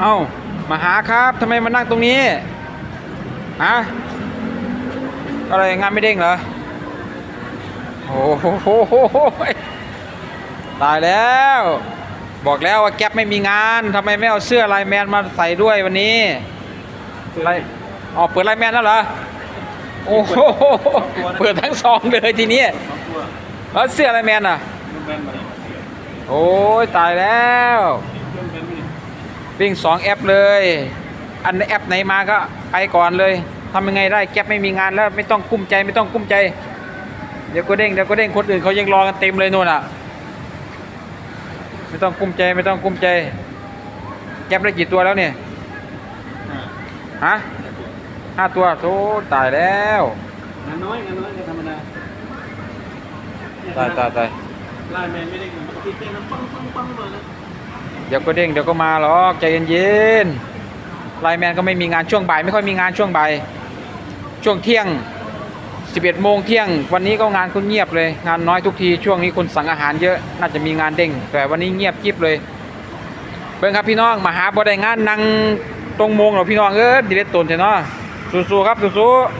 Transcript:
เอ้ามาหาครับทำไมมานั่งตรงนี้ฮะอะไรงานไม่เด้งเหรอโอ้โหตายแล้ว บอกแล้วว่าแก๊ปไม่มีงานทำไมไม่เอาเสื้อลน์แมนมาใส่ด้วยวันนี้ไลน์อ๋อเปิดลน์แมนแล้วเหรอโอ้โหเปิดทั้งซองเลยทีนี้แล้วเสื้อลน์แมนอะโอ้ยตายแล้ว วิ่งสองแอปเลย อันแอปไหนมาก็ไปก่อนเลยทำยังไงได้แก๊ปไม่มีงานแล้วไม่ต้องกุ้มใจไม่ต้องกุ้มใจ เดี๋ยวก็เด้งเดี๋ยวก็เด้งคนอื่นเขายังรอกันเต็มเลยนู่นอะ ไม่ต้องกุ้มใจไม่ต้องกุ้มใจ แก๊ปได้กี่ตัวแล้วเนี่ยอ่าฮะห้าตัวโธ่ตายแล้วงานน้อยงานน้อยงานธรรมดาตายตายตายไลน์แมนไม่ได้เงินปกติเต้นน้ำปังปังปังเลยนะ เดี๋ยวก็เด้งเดี๋ยวก็มาหรอกใจเย็นๆไลแมนก็ไม่มีงานช่วงบ่ายไม่ค่อยมีงานช่วงบ่ายช่วงเที่ยง 11โมงเที่ยง วันนี้ก็งานก็เงียบเลย งานน้อยทุกทีช่วงนี้คนสั่งอาหารเยอะน่าจะมีงานเด้ง แต่วันนี้เงียบกิบเลยเบิ่งครับพี่น้องมาหาบ่ได้งานนั่งตรงโมงหรอพี่น้องเอ้ยดิเลตตนเถอะเนาะสู้ๆครับสู้ๆ